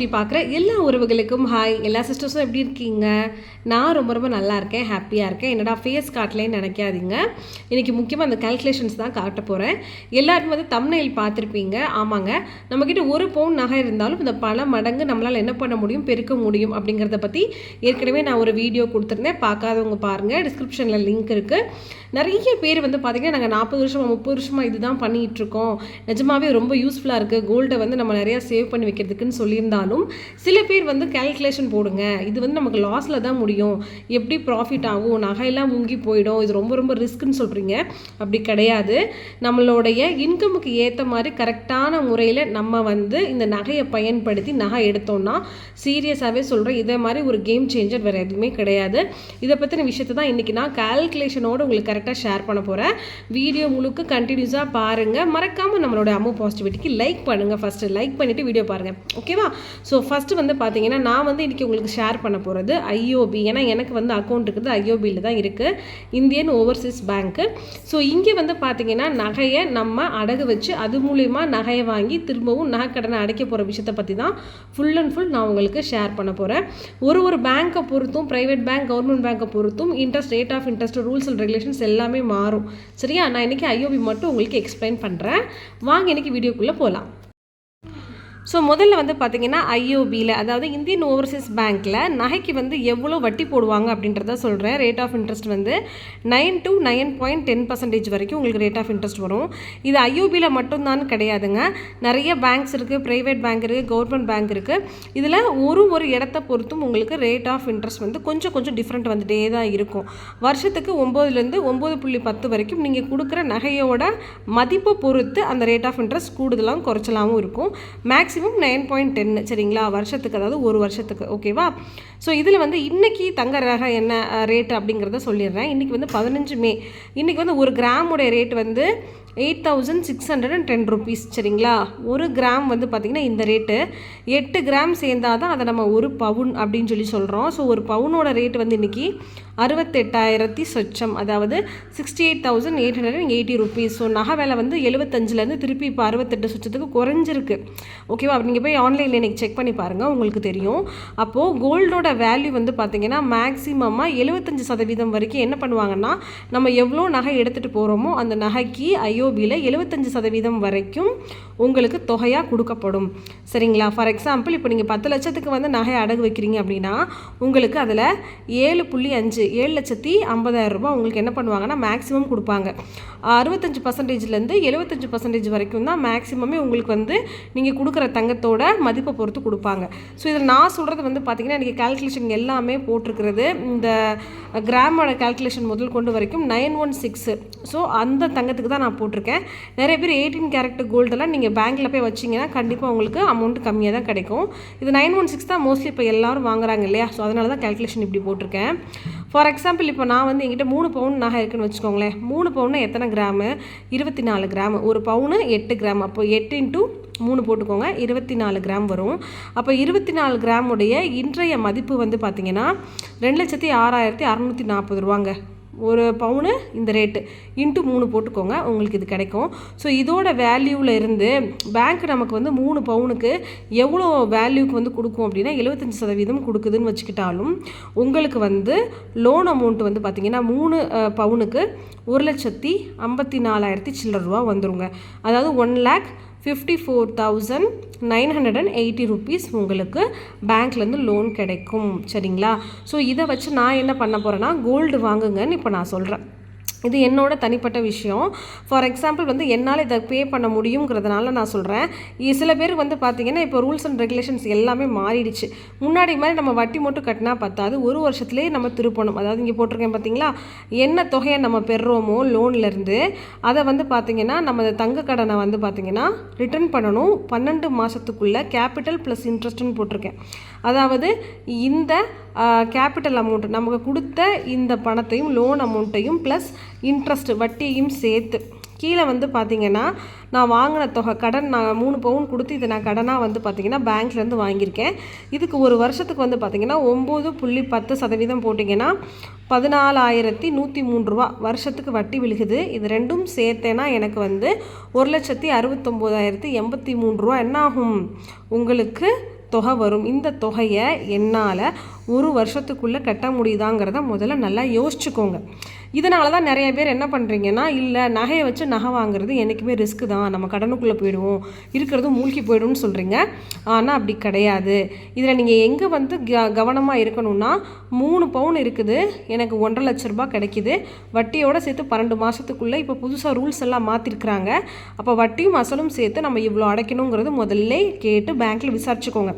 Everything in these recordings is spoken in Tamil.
சுட்டி பார்க்குற எல்லா உறவுகளுக்கும் ஹாய் எல்லா சிஸ்டர்ஸும் எப்படி இருக்கீங்க? நான் ரொம்ப ரொம்ப நல்லா இருக்கேன் ஹாப்பியாக இருக்கேன். என்னடா ஃபேஸ் காட்டலேன்னு நினைக்காதீங்க. இன்றைக்கி முக்கியமாக அந்த கால்குலேஷன்ஸ் தான் காட்ட போகிறேன் எல்லாருக்கும் வந்து தம்னைல் பார்த்துருப்பீங்க. ஆமாங்க. நம்மக்கிட்ட ஒரு பவுன் நகை இருந்தாலும் இந்த பல மடங்கு நம்மளால் என்ன பண்ண முடியும் பெருக்க முடியும் அப்படிங்கிறத பற்றி ஏற்கனவே நான் ஒரு வீடியோ கொடுத்துருந்தேன். பார்க்காதவங்க பாருங்கள் டிஸ்கிரிப்ஷனில் லிங்க் இருக்குது நிறைய பேர் வந்து பார்த்திங்கன்னா நாங்கள் நாற்பது வருஷமாக முப்பது வருஷமாக இதுதான் பண்ணிகிட்ருக்கோம் நிஜமாவே ரொம்ப யூஸ்ஃபுல்லாக இருக்குது கோல்டை வந்து நம்ம நிறையா சேவ் பண்ணி வைக்கிறதுக்குன்னு சொல்லியிருந்தாலும் சில பேர் வந்து கேல்குலேஷன் போடுங்க. இது வந்து நமக்கு லாஸில் தான் முடியும். எப்படி ப்ராஃபிட் ஆகும்? நகையெல்லாம் முங்கி போயிடும். இது ரொம்ப ரொம்ப ரிஸ்க்குன்னு சொல்கிறீங்க அப்படி கிடையாது. நம்மளுடைய இன்கமுக்கு ஏற்ற மாதிரி கரெக்டான முறையில் நம்ம வந்து இந்த நகையை பயன்படுத்தி நகை எடுத்தோம்னா சீரியஸாகவே சொல்கிறேன் இதே மாதிரி ஒரு கேம் சேஞ்சர் வேறு எதுவுமே கிடையாது. இதை பற்றின விஷயத்தை தான் இன்றைக்கி நான் கேல்குலேஷனோடு உங்களுக்கு கரெக்டாக ஷேர் பண்ண போகிறேன் வீடியோ முழுக்க கண்டினியூஸாக பாருங்கள் மறக்காமல் நம்மளோட அம்மு பாசிட்டிவிட்டிக்கு லைக் பண்ணுங்கள் ஃபஸ்ட்டு லைக் பண்ணிவிட்டு வீடியோ பாருங்கள் ஓகேவா ஸோ ஃபஸ்ட்டு வந்து பார்த்தீங்கன்னா நான் வந்து இன்றைக்கி உங்களுக்கு ஷேர் பண்ண போகிறது ஐஓபி ஏன்னா எனக்கு வந்து அக்கௌண்ட் இருக்குது ஐஓபியில் தான் இருக்குது இந்தியன் ஓவர்சீஸ் பேங்க்கு ஸோ இங்கே வந்து பார்த்தீங்கன்னா நகையை நம்ம அடகு வச்சு அது மூலிமா நகையை வாங்கி திரும்பவும் நகைக்கடனை அடைக்க போகிற விஷயத்தை பற்றி தான் ஃபுல் அண்ட் ஃபுல் நான் உங்களுக்கு ஷேர் பண்ண போகிறேன் ஒரு ஒரு பேங்க்கை பொறுத்தும் ப்ரைவேட் பேங்க் கவர்மெண்ட் பேங்க்கை பொறுத்தும் interest rate of interest rules and regulations எல்லாமே மாறும். சரியா? நான் இன்றைக்கி ஐஓபி மட்டும் உங்களுக்கு எக்ஸ்பிளைன் பண்ணுறேன் வாங்க இன்றைக்கி வீடியோக்குள்ளே போகலாம் ஸோ முதல்ல வந்து பார்த்தீங்கன்னா ஐஓபியில் அதாவது இந்தியன் ஓவர்சீஸ் பேங்க்கில் நகைக்கு வந்து எவ்வளோ வட்டி போடுவாங்க அப்படின்றத சொல்கிறேன் ரேட் ஆஃப் இன்ட்ரெஸ்ட் வந்து nine to nine point ten percentage வரைக்கும் உங்களுக்கு ரேட் ஆஃப் இன்ட்ரெஸ்ட் வரும். இது ஐஓபியில் மட்டும்தான் கிடையாதுங்க. நிறைய பேங்க்ஸ் இருக்குது ப்ரைவேட் பேங்க் இருக்குது கவர்மெண்ட் பேங்க் இருக்குது இதில் ஒரு ஒரு இடத்த பொறுத்தும் உங்களுக்கு ரேட் ஆஃப் இன்ட்ரெஸ்ட் வந்து கொஞ்சம் கொஞ்சம் டிஃப்ரெண்ட் வந்துகிட்டே தான் இருக்கும். வருஷத்துக்கு ஒம்போதுலேருந்து ஒம்பது புள்ளி பத்து வரைக்கும் நீங்கள் கொடுக்குற நகையோட மதிப்பை பொறுத்து அந்த ரேட் ஆஃப் இன்ட்ரெஸ்ட் கூடுதலாகவும் குறைச்சலாகவும் இருக்கும். Maximum maximum nine point ten சரிங்களா? வருஷத்துக்கு அதாவது ஒரு வருஷத்துக்கு ஓகேவா ஸோ இதில் வந்து இன்றைக்கி தங்க ரக என்ன ரேட்டு அப்படிங்கிறத சொல்லிடுறேன். இன்றைக்கி வந்து பதினஞ்சு மே. இன்றைக்கி வந்து ஒரு கிராமுடைய ரேட் வந்து eight thousand six hundred and ten rupees சரிங்களா? ஒரு கிராம் வந்து பார்த்திங்கன்னா இந்த ரேட்டு. எட்டு கிராம் சேர்ந்தால் தான் அதை நம்ம ஒரு பவுன் அப்படின்னு சொல்லி சொல்கிறோம் ஸோ ஒரு பவுனோட ரேட் வந்து இன்றைக்கி அறுபத்தெட்டாயிரத்தி சொச்சம். அதாவது sixty eight thousand eight hundred and eighty rupees. So நகை விலை வந்து எழுபத்தஞ்சிலேருந்து திருப்பி இப்போ அறுபத்தெட்டு சொச்சத்துக்கு குறைஞ்சிருக்கு. ஓகேவா நீங்கள் போய் ஆன்லைனில் இன்றைக்கி செக் பண்ணி பாருங்கள் உங்களுக்கு தெரியும். அப்போது கோல்டோட வேல்யூ வந்து பார்த்திங்கன்னா மேக்ஸிமமாக எழுபத்தஞ்சு சதவீதம் வரைக்கும் என்ன பண்ணுவாங்கன்னா நம்ம எவ்வளோ நகை எடுத்துகிட்டு போகிறோமோ அந்த நகைக்கு ஐ ஐஓபியில் எழுபத்தஞ்சு சதவீதம் வரைக்கும் உங்களுக்கு தொகையாக கொடுக்கப்படும். சரிங்களா? ஃபார் எக்ஸாம்பிள் இப்போ நீங்கள் பத்து லட்சத்துக்கு வந்து நகை அடகு வைக்கிறீங்க அப்படின்னா உங்களுக்கு அதில் ஏழு புள்ளி அஞ்சு ஏழு லட்சத்தி ஐம்பதாயிரம் ரூபாய் உங்களுக்கு என்ன பண்ணுவாங்கன்னா மேக்ஸிமம் கொடுப்பாங்க. அறுபத்தஞ்சு பர்சன்டேஜ்லேருந்து எழுபத்தஞ்சு பர்சன்டேஜ் வரைக்கும் தான் மேக்ஸிமமே உங்களுக்கு வந்து நீங்கள் கொடுக்குற தங்கத்தோட மதிப்பை பொறுத்து கொடுப்பாங்க. ஸோ இதில் நான் சொல்கிறது வந்து பார்த்திங்கன்னா இன்றைக்கி கால்குலேஷன் எல்லாமே போட்டிருக்கிறது. இந்த கிராமோட கால்குலேஷன் முதல் கொண்டு வரைக்கும் நைன் ஒன் சிக்ஸு. ஸோ அந்த தங்கத்துக்கு தான் நான் போட்டு போட்டிருக்கேன். நிறைய பேர் எயிட்டீன் கேரக்டர் கோல்டெல்லாம் நீங்கள் பேங்க்கில் போய் வச்சிங்கன்னா கண்டிப்பாக உங்களுக்கு அமௌண்ட் கம்மியாக தான் கிடைக்கும். இது நைன் ஒன் சிக்ஸ் தான் மோஸ்ட்லி இப்போ எல்லோரும் வாங்குறாங்க இல்லையா? ஸோ அதனால தான் கால்குலேஷன் இப்படி போட்டிருக்கேன். ஃபார் எக்ஸாம்பிள் இப்போ நான் வந்து எங்கிட்ட மூணு பவுன் நகை இருக்குன்னு வச்சுக்கோங்களேன். மூணு பவுன்னா எத்தனை கிராமு இருபத்தி நாலு கிராம் ஒரு பவுனு எட்டு கிராம் அப்போ எட்டு இன்ட்டு மூணு போட்டுக்கோங்க. இருபத்தி நாலு கிராம் வரும். அப்போ இருபத்தி நாலு கிராமுடைய இன்றைய மதிப்பு வந்து பார்த்திங்கன்னா ரெண்டு லட்சத்தி ஆறாயிரத்தி அறநூற்றி நாற்பது ரூபாங்க. ஒரு பவுனு இந்த ரேட்டு இன்ட்டு மூணு போட்டுக்கோங்க உங்களுக்கு இது கிடைக்கும். ஸோ இதோட வேல்யூவில் இருந்து பேங்க் நமக்கு வந்து மூணு பவுனுக்கு எவ்வளோ வேல்யூக்கு வந்து கொடுக்கும் அப்படின்னா எழுபத்தஞ்சி சதவீதம் கொடுக்குதுன்னு வச்சுக்கிட்டாலும் உங்களுக்கு வந்து லோன் அமௌண்ட் வந்து பார்த்திங்கன்னா மூணு பவுனுக்கு ஒரு லட்சத்தி ஐம்பத்தி நாலாயிரத்தி சில்லற ரூபா வந்துருங்க. அதாவது one lakh fifty four thousand nine hundred and eighty rupees உங்களுக்கு பேங்க்லேருந்து லோன் கிடைக்கும். சரிங்களா? ஸோ இதை வச்சு நான் என்ன பண்ண போகிறேன்னா கோல்டு வாங்குங்கன்னு இப்போ நான் சொல்கிறேன் இது என்னோட தனிப்பட்ட விஷயம். ஃபார் எக்ஸாம்பிள் வந்து என்னால் இதை பே பண்ண முடியுங்கிறதுனால நான் சொல்கிறேன் சில பேர் வந்து பார்த்திங்கன்னா இப்போ ரூல்ஸ் அண்ட் ரெகுலேஷன்ஸ் எல்லாமே மாறிடுச்சு. முன்னாடி மாதிரி நம்ம வட்டி மட்டும் கட்டினா பத்தாது. ஒரு வருஷத்துலேயே நம்ம திருப்பணும். அதாவது இங்கே போட்டிருக்கேன் பார்த்தீங்களா என்ன தொகையை நம்ம பெறுறோமோ லோன்லேருந்து அதை வந்து பார்த்திங்கன்னா நம்ம தங்க கடனை வந்து பார்த்திங்கன்னா ரிட்டர்ன் பண்ணணும். பன்னெண்டு மாதத்துக்குள்ளே கேபிட்டல் ப்ளஸ் இன்ட்ரெஸ்ட்டுன்னு போட்டிருக்கேன். அதாவது இந்த கேபிட்டல் அமௌண்ட் நமக்கு கொடுத்த இந்த பணத்தையும் லோன் அமௌண்ட்டையும் ப்ளஸ் இன்ட்ரெஸ்ட் வட்டியையும் சேர்த்து. கீழே வந்து பார்த்திங்கன்னா நான் வாங்கின தொகை கடன் நான் மூணு பவுன் கொடுத்து இதை நான் கடனாக வந்து பார்த்திங்கன்னா பேங்க்லேருந்து வாங்கியிருக்கேன். இதுக்கு ஒரு வருஷத்துக்கு வந்து பார்த்திங்கன்னா ஒம்பது புள்ளி பத்து சதவீதம் போட்டிங்கன்னா பதினாலாயிரத்தி நூற்றி மூணு ரூபா வருஷத்துக்கு வட்டி விழுகுது. இது ரெண்டும் சேர்த்தேன்னா எனக்கு வந்து ஒரு லட்சத்தி அறுபத்தொம்போதாயிரத்தி எண்பத்தி மூணு ரூபா என்ன ஆகும் உங்களுக்கு தொகை வரும். இந்த தொகையை என்னால் ஒரு வருஷத்துக்குள்ளே கட்ட முடியுதாங்கிறத முதல்ல நல்லா யோசிச்சுக்கோங்க. இதனால தான் நிறைய பேர் என்ன பண்ணுறீங்கன்னா இல்லை நகையை வச்சு நகை வாங்குறது என்றைக்குமே ரிஸ்க்கு தான். நம்ம கடனுக்குள்ளே போயிடுவோம். இருக்கிறதும் மூழ்கி போயிடும்னு சொல்கிறீங்க ஆனால் அப்படி கிடையாது. இதில் நீங்கள் எங்கே வந்து க கவனமாக இருக்கணும்னா மூணு பவுன் இருக்குது. எனக்கு ஒன்றரை லட்ச ரூபாய் கிடைக்கிது. வட்டியோடு சேர்த்து பன்னெண்டு மாதத்துக்குள்ளே இப்போ புதுசாக ரூல்ஸ் எல்லாம் மாற்றிருக்கிறாங்க அப்போ வட்டியும் அசலும் சேர்த்து நம்ம இவ்வளோ அடைக்கணுங்கிறது முதல்ல கேட்டு பேங்க்கில் விசாரிச்சுக்கோங்க.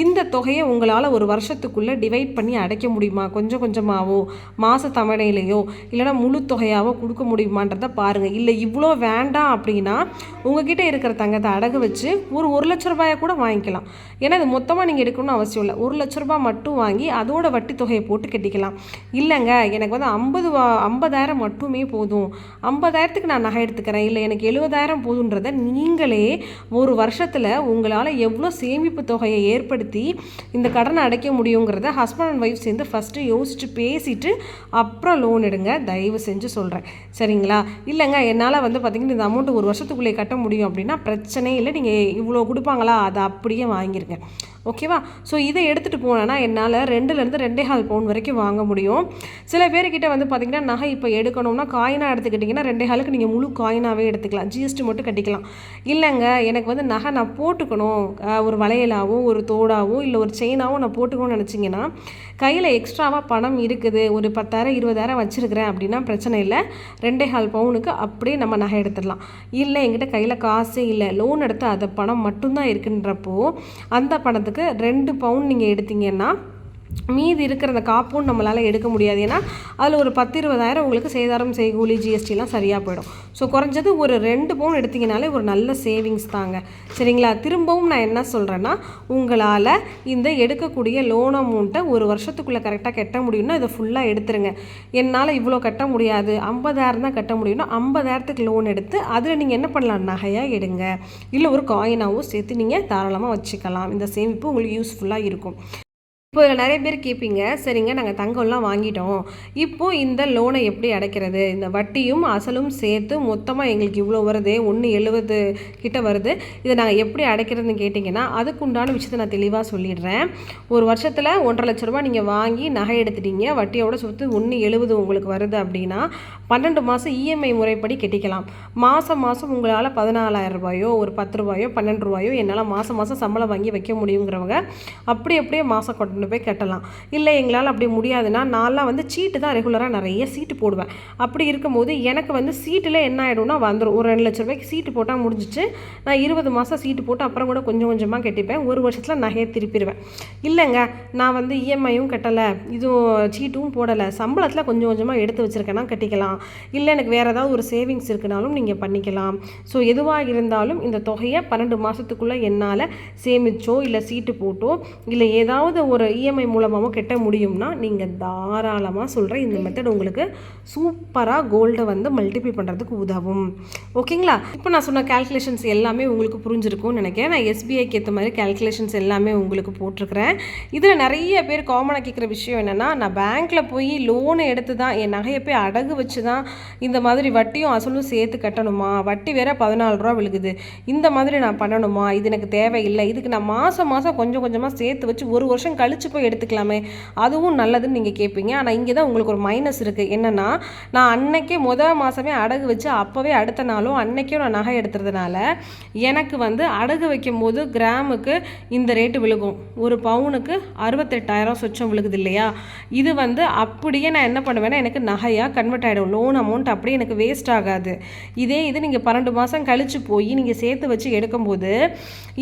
இந்த தொகையை உங்களால் ஒரு வருஷத்துக்குள்ளே டிவைட் பண்ணி அடைக்க முடியுமா? கொஞ்சம் கொஞ்சமாகவோ மாத தவணையிலையோ? இல்லைனா முழு தொகையாகவோ கொடுக்க முடியுமான்றதை பாருங்கள் இல்லை இவ்வளோ வேண்டாம் அப்படின்னா உங்ககிட்ட இருக்கிற தங்கத்தை அடகு வச்சு ஒரு ஒரு லட்ச ரூபாயை கூட வாங்கிக்கலாம். ஏன்னா இது மொத்தமாக நீங்கள் எடுக்கணும்னு அவசியம் இல்லை. ஒரு லட்ச ரூபாய் மட்டும் வாங்கி அதோட வட்டி தொகையை போட்டு கட்டிக்கலாம். இல்லைங்க எனக்கு வந்து ஐம்பது ஐம்பதாயிரம் மட்டுமே போதும். ஐம்பதாயிரத்துக்கு நான் நகை எடுத்துக்கிறேன். இல்லை எனக்கு எழுபதாயிரம் போதுன்றதை நீங்களே ஒரு வருஷத்தில் உங்களால் எவ்வளோ சேமிப்பு தொகையை ஏற்படுத்தி இந்த கடனை அடைக்க முடியுங்கிறத ஹஸ்பண்ட் அண்ட் ஒய்ஃப் சேர்ந்து ஃபஸ்ட்டு யோசித்து பேசிட்டு அப்புறம் லோன் எடுங்க. தயவு செஞ்சு சொல்கிறேன் சரிங்களா? இல்லைங்க என்னால் வந்து பார்த்திங்கன்னா இந்த அமௌண்ட்டு ஒரு வருஷத்துக்குள்ளே கட்ட முடியும் அப்படின்னா பிரச்சனையே இல்லை. நீங்கள் இவ்வளோ கொடுப்பாங்களா? அதை அப்படியே வாங்கிருங்க. ஓகேவா? ஸோ இதை எடுத்துகிட்டு போனேன்னா என்னால் ரெண்டுலேருந்து ரெண்டே கால் பவுன் வரைக்கும் வாங்க முடியும். சில பேர்கிட்ட வந்து பார்த்திங்கன்னா நகை இப்போ எடுக்கணும்னா காயினாக எடுத்துக்கிட்டிங்கன்னா ரெண்டே காலுக்கு நீங்கள் முழு காயினாகவே எடுத்துக்கலாம். ஜிஎஸ்டி மட்டும் கட்டிக்கலாம். இல்லைங்க எனக்கு வந்து நகை நான் போட்டுக்கணும். ஒரு வளையலாவோ ஒரு தோடாவோ இல்லை ஒரு செயினாவோ நான் போட்டுக்கணும்னு நினச்சிங்கன்னா கையில் எக்ஸ்ட்ராவாக பணம் இருக்குது. ஒரு பத்தாயிரம் இருபதாயிரம் வச்சுருக்கிறேன் அப்படின்னா பிரச்சனை இல்லை. ரெண்டே கால் பவுனுக்கு அப்படியே நம்ம நகை எடுத்துடலாம். இல்லை எங்கிட்ட கையில் காசே இல்லை. லோன் எடுத்து அதை பணம் மட்டும்தான் இருக்குன்றப்போ அந்த பணத்துக்கு ரெண்டு பவுன் நீங்கள் எடுத்தீங்கன்னா மீதி இருக்கிற அந்த காப்பும் நம்மளால் எடுக்க முடியாது. ஏன்னா அதில் ஒரு பத்து இருபதாயிரம் உங்களுக்கு சேதாரம் செய்கூலி ஜிஎஸ்டிலாம் சரியாக போயிடும். ஸோ குறைஞ்சது ஒரு ரெண்டு பவுன் எடுத்திங்கனாலே ஒரு நல்ல சேவிங்ஸ் தாங்க. சரிங்களா? திரும்பவும் நான் என்ன சொல்கிறேன்னா உங்களால் இந்த எடுக்கக்கூடிய லோன் அமௌண்ட்டை ஒரு வருஷத்துக்குள்ளே கரெக்டாக கட்ட முடியும்னா இதை ஃபுல்லாக எடுத்துருங்க. என்னால் இவ்வளோ கட்ட முடியாது. ஐம்பதாயிரம் தான் கட்ட முடியும்னா ஐம்பதாயிரத்துக்கு லோன் எடுத்து அதில் நீங்கள் என்ன பண்ணலாம்? நகையாக எடுங்க. இல்லை ஒரு காயினாகவும் சேர்த்து நீங்கள் தாராளமாக வச்சுக்கலாம். இந்த சேமிப்பு உங்களுக்கு யூஸ்ஃபுல்லாக இருக்கும். இப்போ இதில் நிறைய பேர் கேட்பீங்க சரிங்க நாங்கள் தங்கம்லாம் வாங்கிட்டோம். இப்போது இந்த லோனை எப்படி அடைக்கிறது? இந்த வட்டியும் அசலும் சேர்த்து மொத்தமாக எங்களுக்கு இவ்வளோ வருது ஒன்று எழுபது கிட்ட வருது. இதை நாங்கள் எப்படி அடைக்கிறதுன்னு கேட்டிங்கன்னா அதுக்குண்டான விஷயத்தை நான் தெளிவாக சொல்லிடுறேன். ஒரு வருஷத்தில் ஒன்றரை லட்ச ரூபா நீங்கள் வாங்கி நகை எடுத்துட்டீங்க வட்டியோட சொத்து ஒன்று எழுபது உங்களுக்கு வருது அப்படின்னா பன்னெண்டு மாதம் இஎம்ஐ முறைப்படி கட்டிக்கலாம். மாதம் மாதம் உங்களால் பதினாலாயிரம் ரூபாயோ ஒரு பத்து ரூபாயோ பன்னெண்டு ரூபாயோ என்னால் மாதம் மாதம் சம்பளம் வாங்கி வைக்க முடியுங்கிறவங்க அப்படி அப்படியே மாதம் கொண்டு கொண்டு போய் கட்டலாம். இல்லை எங்களால் அப்படி முடியாதுன்னா நான்லாம் வந்து சீட்டு தான் ரெகுலராக நிறைய சீட்டு போடுவேன். அப்படி இருக்கும்போது எனக்கு வந்து சீட்டில் என்ன ஆகிடும்னா வந்துடும் ஒரு ரெண்டு லட்ச ரூபாய்க்கு சீட்டு போட்டால் முடிஞ்சிச்சு. நான் இருபது மாதம் சீட்டு போட்டு அப்புறம் கூட கொஞ்சம் கொஞ்சமாக கட்டிப்பேன். ஒரு வருஷத்தில் நகையை திருப்பிடுவேன் இல்லைங்க நான் வந்து இஎம்ஐயும் கட்டலை. இதுவும் சீட்டும் போடலை. சம்பளத்தில் கொஞ்சம் கொஞ்சமாக எடுத்து வச்சுருக்கேன்னா கட்டிக்கலாம். இல்லை எனக்கு வேறு ஏதாவது ஒரு சேவிங்ஸ் இருக்குனாலும் நீங்கள் பண்ணிக்கலாம். ஸோ எதுவாக இருந்தாலும் இந்த தொகையை பன்னெண்டு மாதத்துக்குள்ளே என்னால் சேமிச்சோ இல்லை சீட்டு போட்டோ இல்லை ஏதாவது ஒரு இஎம்ஐ மூலமாகவோ கட்ட முடியும்னா நீங்கள் தாராளமாக சொல்கிறேன் இந்த மெத்தட் உங்களுக்கு சூப்பராக கோல்டை வந்து மல்டிப்ளை பண்ணுறதுக்கு உதவும். ஓகேங்களா இப்போ நான் சொன்ன கேல்குலேஷன்ஸ் எல்லாமே உங்களுக்கு புரிஞ்சிருக்கும்னு நினைக்கிறேன். நான் எஸ்பிஐக்கு ஏற்ற மாதிரி கேல்குலேஷன்ஸ் எல்லாமே உங்களுக்கு போட்டிருக்கிறேன். இதில் நிறைய பேர் காமனாக கேட்குற விஷயம் என்னென்னா நான் பேங்க்கில் போய் லோனை எடுத்து தான் என் நகையை போய் அடகு வச்சு தான் இந்த மாதிரி வட்டியும் அசலும் சேர்த்து கட்டணுமா? வட்டி வேற பதினாலு ரூபா விழுகுது. இந்த மாதிரி நான் பண்ணணுமா? இது எனக்கு தேவையில்லை. இதுக்கு நான் மாதம் மாதம் கொஞ்சம் கொஞ்சமாக சேர்த்து வச்சு ஒரு வருஷம் கழிச்சு போய் எடுத்துக்கலாமே. அதுவும் நல்லதுன்னு நீங்கள் கேட்பீங்க ஆனால் இங்கே தான் உங்களுக்கு ஒரு மைனஸ் இருக்குது என்னென்னா நான் அன்னைக்கே முதல் மாதமே அடகு வச்சு அப்போவே அடுத்த நாளும் அன்னைக்கே நான் நகை எடுத்துறதுனால எனக்கு வந்து அடகு வைக்கும் போது கிராமுக்கு இந்த ரேட்டு விழுகும். ஒரு பவுனுக்கு அறுபத்தெட்டாயிரம் சொச்சம் விழுகுது இல்லையா? இது வந்து அப்படியே நான் என்ன பண்ணுவேன்னா எனக்கு நகையாக கன்வெர்ட் ஆகிடும் லோன் அமௌண்ட் அப்படியே எனக்கு வேஸ்ட் ஆகாது. இதே இது நீங்கள் பன்னெண்டு மாதம் கழித்து போய் நீங்கள் சேர்த்து வச்சு எடுக்கும்போது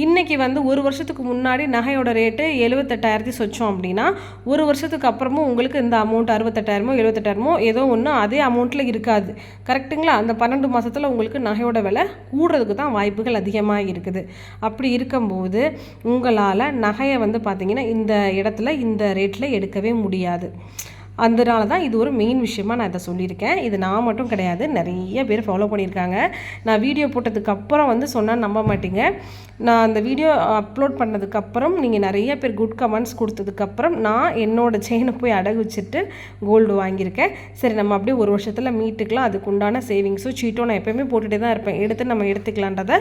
இன்றைக்கி வந்து ஒரு வருஷத்துக்கு முன்னாடி நகையோட ரேட்டு எழுபத்தெட்டாயிரத்தி சொச்சம் அப்படின்னா ஒரு வருஷத்துக்கு அப்புறமும் உங்களுக்கு இந்த அமௌண்ட் அறுபத்தெட்டாயிரமோ எழுபத்தெட்டாயிரமோ ஏதோ ஒன்று அதே அமௌண்ட்டில் இருக்காது. கரெக்டுங்களா அந்த பன்னெண்டு மாதத்தில் உங்களுக்கு நகையோட விலை கூடுறதுக்கு தான் வாய்ப்புகள் அதிகமாக இருக்குது. அப்படி இருக்கும்போது உங்களால் நகையை வந்து பார்த்திங்கன்னா இந்த இடத்துல இந்த ரேட்டில் எடுக்கவே முடியாது. அதனால தான் இது ஒரு மெயின் விஷயமா நான் இதை சொல்லியிருக்கேன். இது நான் மட்டும் கிடையாது நிறைய பேர் ஃபாலோ பண்ணியிருக்காங்க. நான் வீடியோ போட்டதுக்கப்புறம் வந்து சொன்னால் நம்ப மாட்டீங்க. நான் அந்த வீடியோ அப்லோட் பண்ணதுக்கப்புறம் நீங்கள் நிறைய பேர் குட் கமெண்ட்ஸ் கொடுத்ததுக்கப்புறம் நான் என்னோடய செயினை போய் அடகு வச்சுட்டு கோல்டு வாங்கியிருக்கேன். சரி நம்ம அப்படியே ஒரு வருஷத்தில் மீட்டுக்கலாம். அதுக்கு உண்டான சேவிங்ஸும் சீட்டோ நான் எப்போயுமே போட்டுகிட்டே தான் இருப்பேன். எடுத்து நம்ம எடுத்துக்கலான்றதை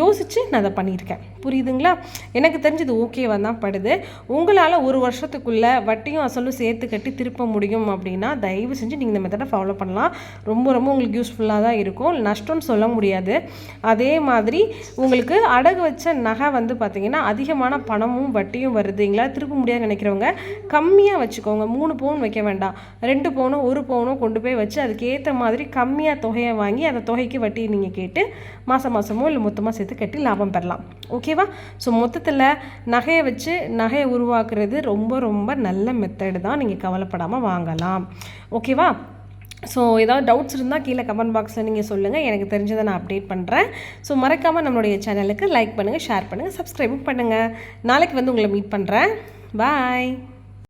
யோசித்து நான் அதை பண்ணியிருக்கேன். புரியுதுங்களா? எனக்கு தெரிஞ்சது ஓகேவா தான் படுது. உங்களால் ஒரு வருஷத்துக்குள்ளே வட்டியும் அசலும் சேர்த்து கட்டி திருப்ப முடியும்? அப்படின்னா தயவு செஞ்சு நீங்கள் இந்த மெத்தடை ஃபாலோ பண்ணலாம். ரொம்ப ரொம்ப உங்களுக்கு யூஸ்ஃபுல்லாக தான் இருக்கும். நஷ்டம்னு சொல்ல முடியாது. அதே மாதிரி உங்களுக்கு அடகு வச்ச நகை வந்து பார்த்திங்கன்னா அதிகமான பணமும் வட்டியும் வருதுங்களா திருப்ப முடியாது நினைக்கிறவங்க கம்மியாக வச்சுக்கோங்க. மூணு பவுன் வைக்க வேண்டாம். ரெண்டு பவுனோ ஒரு பவுனோ கொண்டு போய் வச்சு அதுக்கேற்ற மாதிரி கம்மியாக தொகையை வாங்கி அந்த தொகைக்கு வட்டி நீங்கள் கேட்டு மாதம் மாதமோ இல்லை மொத்தமாக சேர்த்து கட்டி லாபம் பெறலாம். ஓகேவா? ஸோ மொத்தத்தில் நகையை வச்சு நகையை உருவாக்குறது ரொம்ப ரொம்ப நல்ல மெத்தடு தான். நீங்கள் கவலைப்படாமல் வாங்கலாம். ஓகேவா? ஸோ ஏதாவது டவுட்ஸ் இருந்தால் கீழே கமெண்ட் பாக்ஸில் நீங்கள் சொல்லுங்கள் எனக்கு தெரிஞ்சதை நான் அப்டேட் பண்ணுறேன் ஸோ மறக்காமல் நம்மளுடைய சேனலுக்கு லைக் பண்ணுங்கள் ஷேர் பண்ணுங்கள் சப்ஸ்கிரைபும் பண்ணுங்கள் நாளைக்கு வந்து உங்களை மீட் பண்ணுறேன் பாய்